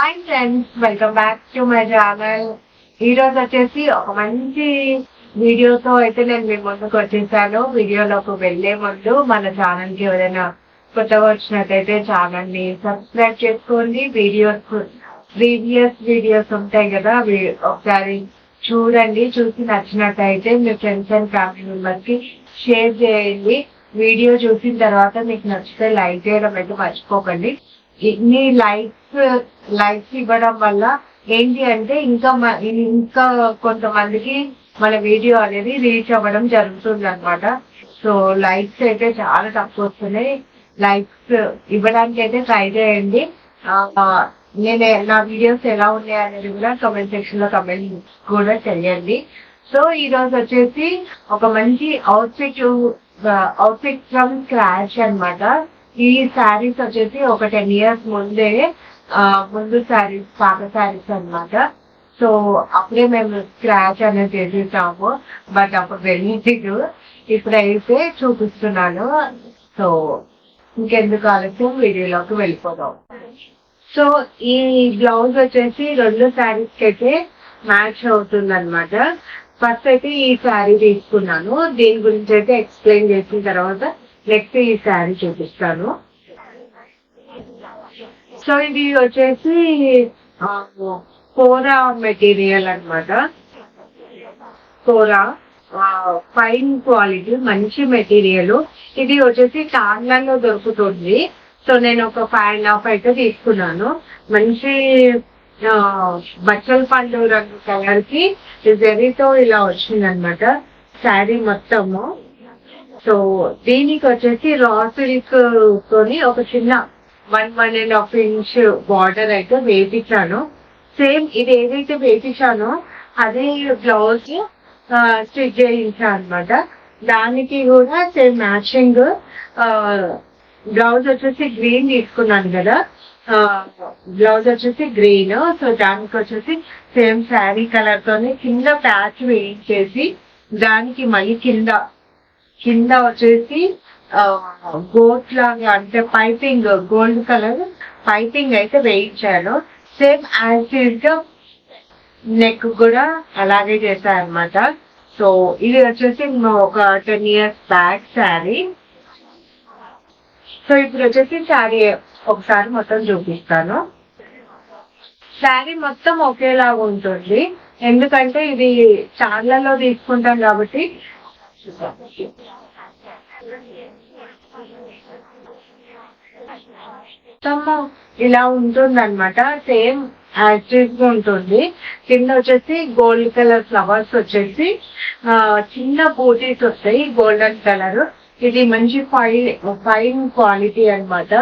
Hi friends welcome back to my channel ఈ రోజు వచ్చేసి ఒక మంచి వీడియోతో అయితే నేను మీ ముందుకు వచ్చేసాను. వీడియోలోకి వెళ్ళే ముందు మన ఛానల్కి ఎవరైనా కొత్తగా వచ్చినట్టయితే ఛానల్ని సబ్స్క్రైబ్ చేసుకోండి. వీడియోస్ ప్రీవియస్ వీడియోస్ ఉంటాయి కదా ఒకసారి చూడండి. చూసి నచ్చినట్టయితే మీ ఫ్రెండ్స్ అండ్ ఫ్యామిలీ మెంబర్స్కి షేర్ చేయండి. వీడియో చూసిన తర్వాత మీకు నచ్చితే లైక్ చేయడం అయితే మర్చిపోకండి. ఇన్ని లైక్స్ లైక్స్ ఇవ్వడం వల్ల ఏంటి అంటే ఇంకా మ- ఇంకా కొంతమందికి మన వీడియో అనేది రీచ్ అవ్వడం జరుగుతుంది అనమాట సో లైక్స్ అయితే చాలా తక్కువ వస్తున్నాయి. లైక్స్ ఇవ్వడానికి అయితే ట్రై చేయండి. నేను నా వీడియోస్ ఎలా ఉన్నాయి అనేది కూడా కమెంట్ సెక్షన్లో కమెంట్ కూడా చేయండి. సో ఈ రోజు వచ్చేసి ఒక మంచి అవుట్ఫిట్ అవుట్ఫిట్ ఫ్రమ్ స్క్రాచ్ అన్నమాట. ఈ శారీస్ వచ్చేసి ఒక టెన్ ఇయర్స్ ముందే ముందు శారీస్ పాత శారీస్ అన్నమాట. సో అప్పుడే మేము స్క్రాచ్ అనేది చేసేసాము. బట్ అప్పుడు వెళ్ళిండు. ఇప్పుడైతే చూపిస్తున్నాను. సో ఇంకెందుకు ఆలస్యం? వీడియోలోకి వెళ్ళిపోదాం. సో ఈ బ్లౌజ్ వచ్చేసి రెండు శారీస్కి అయితే మ్యాచ్ అవుతుంది అనమాట ఫస్ట్ అయితే ఈ శారీ తీసుకున్నాను. దీని గురించి అయితే ఎక్స్ప్లెయిన్ చేసిన తర్వాత నెక్స్ట్ ఈ శారీ చూపిస్తాను. సో ఇది వచ్చేసి కోరా మెటీరియల్ అన్నమాట. కోరా ఫైన్ క్వాలిటీ మంచి మెటీరియల్. ఇది వచ్చేసి టాన్లలో దొరుకుతుంది. సో నేను ఒక ఫైవ్ అండ్ హాఫ్ అయితే తీసుకున్నాను. మంచి బచ్చల పండు రంగు కలర్కి జరీతో ఇలా వచ్చిందనమాట శారీ మొత్తము. సో దీనికి వచ్చేసి రా సిల్క్ తోని ఒక చిన్న one one and half inch border అయితే వేపించాను సేమ్ ఇది ఏదైతే వేపించానో అదే బ్లౌజ్ స్టిచ్ చేయించాను అనమాట దానికి కూడా సేమ్ మ్యాచింగ్ బ్లౌజ్ వచ్చేసి గ్రీన్ తీసుకున్నాను కదా. బ్లౌజ్ వచ్చేసి గ్రీన్ సో దానికి వచ్చేసి సేమ్ శారీ కలర్ తోని కింద ప్యాచ్ వేయించేసి దానికి మళ్ళీ కింద కింద వచ్చేసి గోట్ లాగా అంటే పైపింగ్ గోల్డ్ కలర్ పైపింగ్ అయితే వేయించాను. సేమ్ యాజ్గా నెక్ కూడా అలాగే చేశాను అనమాట సో ఇది వచ్చేసి ఒక ten years back sari so ఇప్పుడు వచ్చేసి శారీ ఒకసారి మొత్తం చూపిస్తాను. శారీ మొత్తం ఒకేలాగా ఉంటుంది. ఎందుకంటే ఇది చార్లలో తీసుకుంటాం కాబట్టి మొత్తం ఇలా ఉంటుంది అనమాట సేమ్ యాక్టివ్గా ఉంటుంది. కింద వచ్చేసి గోల్డ్ కలర్ ఫ్లవర్స్ వచ్చేసి చిన్న బూటీస్ వస్తాయి గోల్డెన్ కలర్. ఇది మంచి ఫైన్ ఫైన్ క్వాలిటీ అన్నమాట.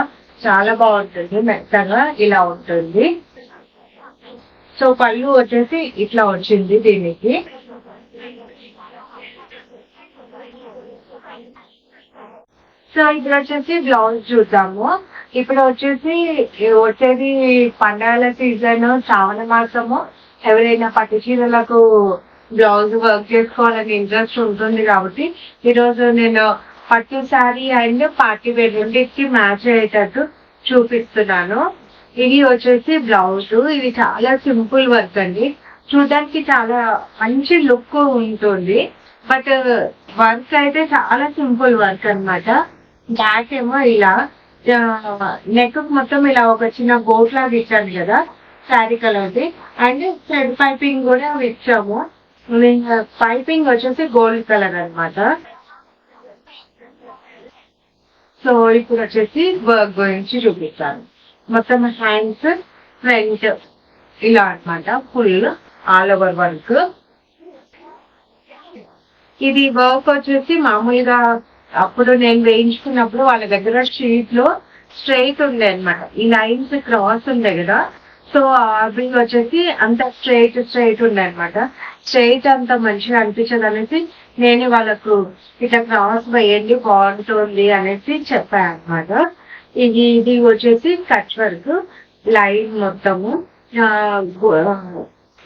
చాలా బాగుంటుంది మెత్తగా ఇలా ఉంటుంది. సో పళ్ళు వచ్చేసి ఇట్లా వచ్చింది దీనికి. సో ఇక్కడ వచ్చేసి బ్లౌజ్ చూద్దాము. ఇప్పుడు వచ్చేసి వచ్చేది పండగల సీజన్ శ్రావణ మాసము. ఎవరైనా పట్టు చీరలకు బ్లౌజ్ వర్క్ చేసుకోవాలని ఇంట్రెస్ట్ ఉంటుంది కాబట్టి ఈరోజు నేను పట్టు శారీ అండ్ పార్టీ వేర్ రెండింటికి మ్యాచ్ అయ్యేటట్టు చూపిస్తున్నాను. ఇది వచ్చేసి బ్లౌజ్ ఇది చాలా సింపుల్ వర్క్ అండి. చూడడానికి చాలా మంచి లుక్ ఉంటుంది. బట్ వర్క్ అయితే చాలా సింపుల్ వర్క్ అన్నమాట. బ్యాక్ ఏమో ఇలా నెక్ మొత్తం ఇలా ఒక చిన్న గోట్ లాగా ఇచ్చాను కదా శారీ కలర్ది అండ్ థ్రెడ్ పైపింగ్ కూడా ఇచ్చాము. పైపింగ్ వచ్చేసి గోల్డ్ కలర్ అనమాట సో ఇప్పుడు వచ్చేసి వర్క్ గురించి చూపిస్తాను. మొత్తం హ్యాండ్స్ ఫ్రంట్ ఇలా అన్నమాట. ఫుల్ ఆల్ ఓవర్ వర్క్ ఇది వర్క్ వచ్చేసి మామూలుగా అప్పుడు నేను వేయించుకున్నప్పుడు వాళ్ళ దగ్గర షీట్లో స్ట్రైట్ ఉండే అన్నమాట. ఈ లైన్స్ క్రాస్ ఉండే కదా. సో అవి వచ్చేసి అంత స్ట్రైట్ స్ట్రైట్ ఉండే అనమాట స్ట్రైట్ అంత మంచిగా అనిపించదు అనేసి నేను వాళ్ళకు ఇట్లా క్రాస్ వేయండి బాగుంటుంది అనేసి చెప్పాను అనమాట ఇది ఇది వచ్చేసి కట్ వర్క్ లైన్ మొత్తము.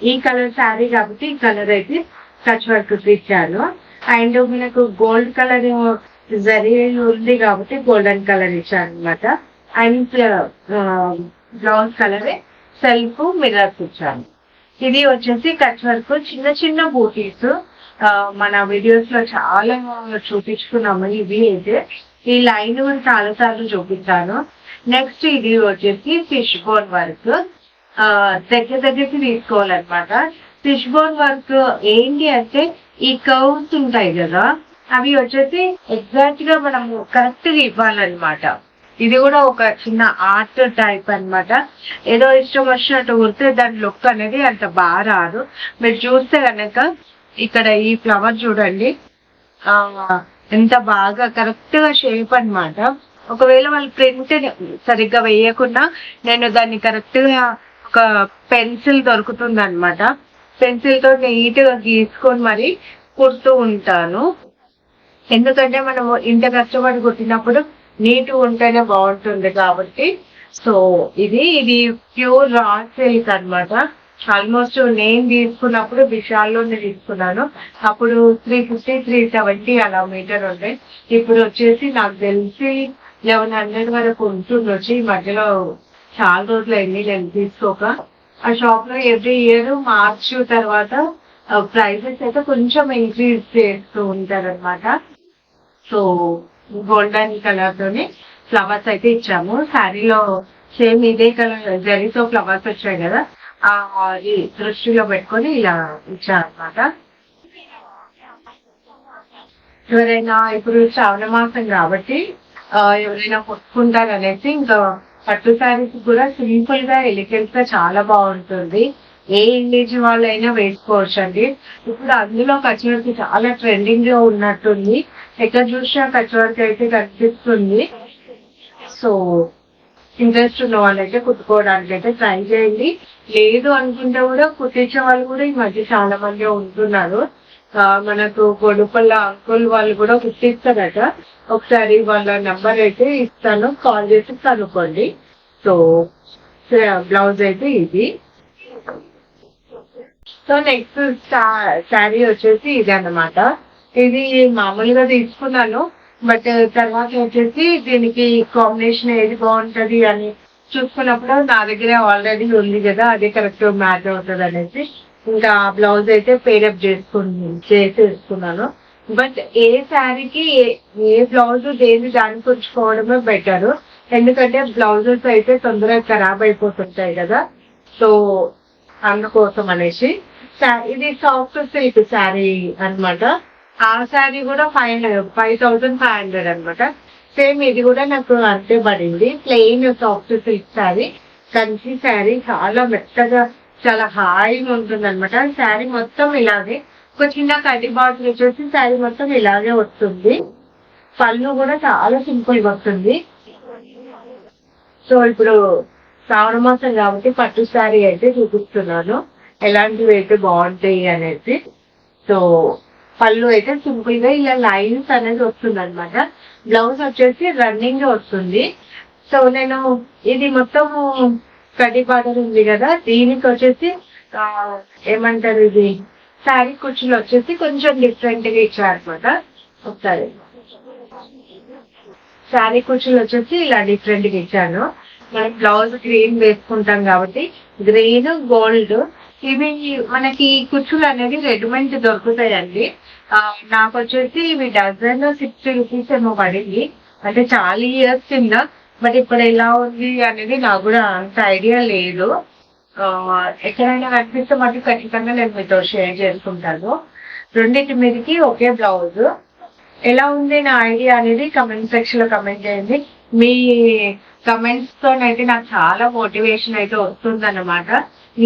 ఈ కలర్ శారీ కాబట్టి ఈ కలర్ అయితే కచ్ వర్క్ ఇచ్చాను అండ్ మనకు గోల్డ్ కలర్ జరీ ఉంది కాబట్టి గోల్డెన్ కలర్ ఇచ్చాను అనమాట and blouse colour self mirrors ఇచ్చాను ఇది వచ్చేసి కచ్ వర్క్ చిన్న చిన్న బూటీస్ uh, మన వీడియోస్లో చాలా చూపించుకున్నాము. ఇవి అయితే. ఈ లైన్ కూడా చాలా సార్లు చూపించాను. నెక్స్ట్ ఇది వచ్చేసి ఫిష్ బోన్ వర్క్ దగ్గర దగ్గరికి తీసుకోవాలన్నమాట. ఫిష్ బోన్ వర్క్ ఏంటి అంటే ఈ కర్వ్స్ ఉంటాయి కదా అవి వచ్చేసి ఎగ్జాక్ట్గా మనము కరెక్ట్గా ఇవ్వాలన్నమాట. ఇది కూడా ఒక చిన్న ఆర్ట్ టైప్ అన్నమాట. ఏదో ఇష్టం వచ్చినట్టు కుడితే దాని లుక్ అనేది అంత బాగా రాదు. మీరు చూస్తే కనుక ఇక్కడ ఈ ఫ్లవర్ చూడండి. ఆ ఎంత బాగా కరెక్ట్గా షేప్ అన్నమాట. ఒకవేళ వాళ్ళు ప్రింట్ సరిగ్గా వేయకుండా నేను దాన్ని కరెక్ట్గా ఒక పెన్సిల్ దొరుకుతుంది అనమాట పెన్సిల్తో నీట్గా గీసుకొని మరి కుడుతూ ఉంటాను. ఎందుకంటే మనము ఇంత కష్టపడి కుట్టినప్పుడు నీట్ ఉంటేనే బాగుంటుంది కాబట్టి. సో ఇది ఇది ప్యూర్ రా సిల్క్ అనమాట ఆల్మోస్ట్ నేను తీసుకున్నప్పుడు విశాల్లోనే తీసుకున్నాను. అప్పుడు త్రీ ఫిఫ్టీ త్రీ సెవెంటీ అలా మీటర్ ఉండే. ఇప్పుడు వచ్చేసి నాకు తెలిసి లెవెన్ హండ్రెడ్ వరకు ఉంటుంది ఈ మధ్యలో చాలా రోజులు అయింది నేను తీసుకోక. ఆ షాప్లో ఎవ్రీ ఇయర్ మార్చ్ తర్వాత ప్రైజెస్ అయితే కొంచెం ఇంక్రీజ్ చేస్తూ ఉంటారు అనమాట సో గోల్డెన్ కలర్ తోని ఫ్లవర్స్ అయితే ఇచ్చాము. శారీలో సేమ్ ఇదే కలర్ జరీతో ఫ్లవర్స్ వచ్చాయి కదా ఆ దృష్టిలో పెట్టుకొని ఇలా ఇచ్చారనమాట ఎవరైనా ఇప్పుడు శ్రావణ మాసం కాబట్టి ఎవరైనా కొట్టుకుంటారు అనేసి ఇంకా పట్టు శారీస్ కూడా సింపుల్గా ఎలిగెంట్గా చాలా బాగుంటుంది. ఏ ఏజ్ వాళ్ళైనా వేసుకోవచ్చు అండి ఇప్పుడు అందులో కచ్ చాలా ట్రెండింగ్లో ఉన్నట్టుంది. ఎక్కడ చూసినా కచ్ అయితే కనిపిస్తుంది. సో ఇంట్రెస్ట్ ఉన్న వాళ్ళైతే కుట్టుకోవడానికి అయితే ట్రై చేయండి. లేదు అనుకుంటే కూడా కుట్టించే వాళ్ళు కూడా ఈ మధ్య చాలా మంది ఉంటున్నారు. మనకు గొడుపల్ల అంకుల్ వాళ్ళు కూడా కుట్టిస్తారట ఒకసారి వాళ్ళ నెంబర్ అయితే ఇస్తాను కాల్ చేసి కనుక్కోండి. సో బ్లౌజ్ అయితే ఇది. సో నెక్స్ట్ శారీ వచ్చేసి ఇది అన్నమాట. ఇది మామూలుగా తీసుకున్నాను బట్ తర్వాత వచ్చేసి దీనికి కాంబినేషన్ ఏది బాగుంటది అని చూసుకున్నప్పుడు నా దగ్గర ఆల్రెడీ ఉంది కదా అది కరెక్ట్ మ్యాచ్ అవుతుంది అనేసి. ఇంకా బ్లౌజ్ అయితే పేరప్ చేసుకుని చేసేసుకున్నాను బట్ ఏ శారీకి ఏ- బ్లౌజ్ దేని దానికి ఉంచుకోవడమే బెటర్ ఎందుకంటే బ్లౌజెస్ అయితే తొందరగా ఖరాబ్ అయిపోతుంటాయి కదా. సో అందుకోసం అనేసి. ఇది సాఫ్ట్ సిల్క్ శారీ అన్నమాట. ఆ శారీ కూడా five five thousand five hundred అనమాట సేమ్ ఇది కూడా నాకు అంతే పడింది. Plain soft silk sari Kanchi sari చాలా మెత్తగా చాలా హాయిగా ఉంటుంది అనమాట శారీ మొత్తం ఇలాగే. ఒక చిన్న కడ్డీ బాటిల్ వచ్చేసి శారీ మొత్తం ఇలాగే వస్తుంది. పళ్ళు కూడా చాలా సింపుల్గా వస్తుంది. సో ఇప్పుడు శ్రావణ మాసం కాబట్టి పట్టు శారీ అయితే చూపిస్తున్నాను. ఎలాంటివి అయితే బాగుంటాయి అనేసి. సో పళ్ళు అయితే సింపుల్గా ఇలా లైన్స్ అనేది వస్తుంది అనమాట బ్లౌజ్ వచ్చేసి రన్నింగ్ వస్తుంది. సో నేను ఇది మొత్తం కడ్డీ బార్డర్ ఉంది కదా దీనికి వచ్చేసి ఏమంటారు ఇది శారీ కుర్చీలు వచ్చేసి కొంచెం డిఫరెంట్గా ఇచ్చారనమాట ఒకసారి. శారీ కుర్చీలు వచ్చేసి ఇలా డిఫరెంట్గా ఇచ్చాను. మనం బ్లౌజ్ గ్రీన్ వేసుకుంటాం కాబట్టి గ్రీన్ గోల్డ్ ఇవి మనకి కుర్చీలు అనేది రెడీమేడ్ దొరుకుతాయండి. నాకు వచ్చేసి ఇవి డజన్ సిక్స్టీ రూపీస్ ఏమో పడింది. అంటే చాలా ఇయర్స్ కింద బట్ ఇప్పుడు ఎలా ఉంది అనేది నాకు కూడా అంత ఐడియా లేదు. ఎక్కడైనా కనిపిస్తే మటుకు ఖచ్చితంగా నేను మీతో షేర్ చేసుకుంటాను. రెండింటి మీదకి ఒకే బ్లౌజ్. ఎలా ఉంది నా ఐడియా అనేది కమెంట్ సెక్షన్లో కమెంట్ చేయండి. మీ కమెంట్స్ తోనైతే నాకు చాలా మోటివేషన్ అయితే వస్తుంది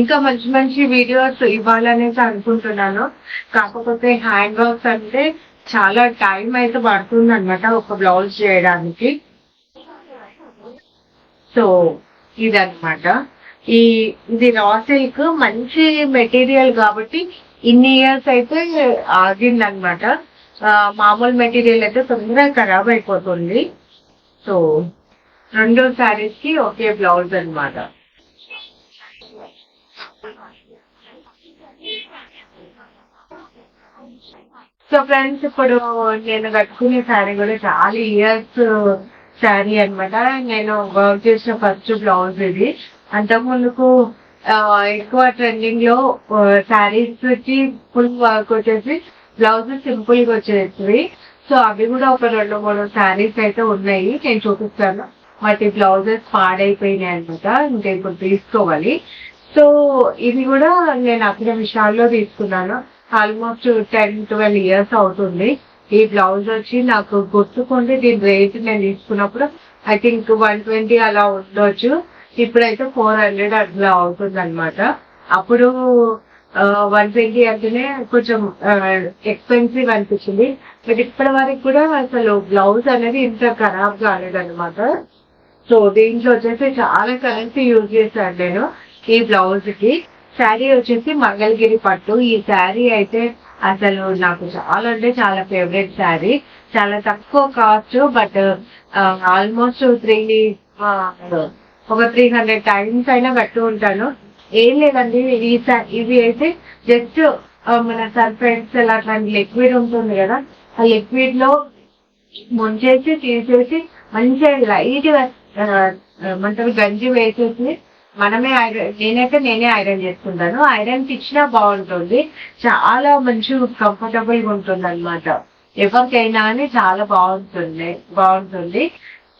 ఇంకా మంచి మంచి వీడియోస్ ఇవ్వాలనేసి అనుకుంటున్నాను. కాకపోతే హ్యాండ్ వర్క్స్ అంటే చాలా టైం అయితే పడుతుంది అనమాట ఒక బ్లౌజ్ చేయడానికి. సో ఇదన్నమాట. ఈ ఇది రా సిల్క్ మంచి మెటీరియల్ కాబట్టి ఇన్ని ఇయర్స్ అయితే ఆగిందనమాట మామూలు మెటీరియల్ అయితే తొందరగా ఖరాబ్ అయిపోతుంది. సో రెండు శారీస్కి ఒకే బ్లౌజ్ అనమాట సో ఫ్రెండ్స్ ఇప్పుడు నేను కట్టుకునే శారీ కూడా చాలా ఇయర్స్ శారీ అన్నమాట. నేను వర్క్ చేసిన ఫస్ట్ బ్లౌజ్ ఇది. అంతకు ముందుకు ఎక్కువ ట్రెండింగ్లో శారీస్ వచ్చి ఫుల్ వర్క్ వచ్చేసి బ్లౌజ్ సింపుల్గా వచ్చేసి సో అవి కూడా ఒక రెండు మూడు శారీస్ అయితే ఉన్నాయి. నేను చూపిస్తాను. వాటి బ్లౌజెస్ పాడైపోయినాయి అనమాట ఇంకా ఇప్పుడు తీసుకోవాలి. సో ఇది కూడా నేను అక్కడ విషయాల్లో తీసుకున్నాను. ఆల్మోస్ట్ టెన్ ట్వెల్వ్ ఇయర్స్ అవుతుంది. ఈ బ్లౌజ్ వచ్చి నాకు గుర్తుకుండి దీని రేట్ నేను తీసుకున్నప్పుడు ఐ థింక్ వన్ ట్వంటీ అలా ఉండొచ్చు. ఇప్పుడైతే ఫోర్ హండ్రెడ్ అట్లా అవుతుంది అనమాట అప్పుడు వన్ ట్వంటీ అంటేనే కొంచెం ఎక్స్పెన్సివ్ అనిపించింది. బట్ ఇప్పటి వరకు కూడా అసలు బ్లౌజ్ అనేది ఇంత ఖరాబ్ కాలేదన్నమాట. సో దీంట్లో వచ్చేసి చాలా కరెన్సీ యూజ్ చేశాను నేను ఈ బ్లౌజ్కి శారీ వచ్చేసి మంగళగిరి పట్టు. ఈ శారీ అయితే అసలు నాకు చాలా అంటే చాలా ఫేవరెట్ శారీ చాలా తక్కువ కాస్ట్ బట్ ఆల్మోస్ట్ త్రీ ఒక త్రీ హండ్రెడ్ టైమ్స్ అయినా కట్టు ఉంటాను. ఏం లేదండి ఈ సా- ఇవి అయితే జస్ట్ మన సర్ఫ్ ఎక్సెల్ అట్లాంటి లిక్విడ్ ఉంటుంది కదా ఆ లిక్విడ్లో ముంచేసి తీసేసి మంచిగా లైట్గా మంటలు గంజి వేసేసి మనమే ఐరన్ నేనైతే నేనే ఐరన్ చేసుకుంటాను. ఐరన్ ఇచ్చినా బాగుంటుంది. చాలా మంచి కంఫర్టబుల్గా ఉంటుంది అనమాట ఎవరికైనా అని చాలా బాగుంటుంది బాగుంటుంది.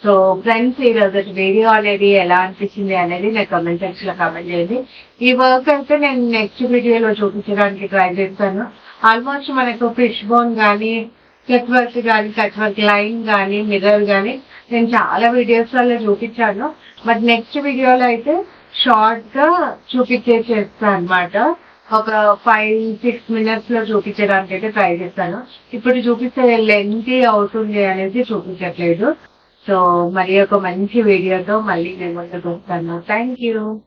సో ఫ్రెండ్స్ ఈ రోజు వీడియో అనేది ఎలా అనిపించింది అనేది నా కమెంట్ సెక్షన్లో కమెంట్ చేయండి. ఈ వర్క్ అయితే నేను నెక్స్ట్ వీడియోలో చూపించడానికి ట్రై చేస్తాను. ఆల్మోస్ట్ మనకు ఫిష్ బోన్ కానీ కట్ వర్క్ కానీ కట్ వర్క్ లైన్ కానీ మిర్రర్ కానీ నేను చాలా వీడియోస్ వల్ల చూపించాను. బట్ నెక్స్ట్ వీడియోలో అయితే షార్ట్గా చూపించే చేస్తాను అనమాట ఒక ఫైవ్ సిక్స్ మినిట్స్లో చూపించడానికి అయితే ట్రై చేస్తాను. ఇప్పుడు చూపిస్తే లెంత్ అవుతుంది అనేది చూపించట్లేదు. సో మరి ఒక మంచి వీడియోతో మళ్ళీ నేను ముందుకు వస్తాను. Thank you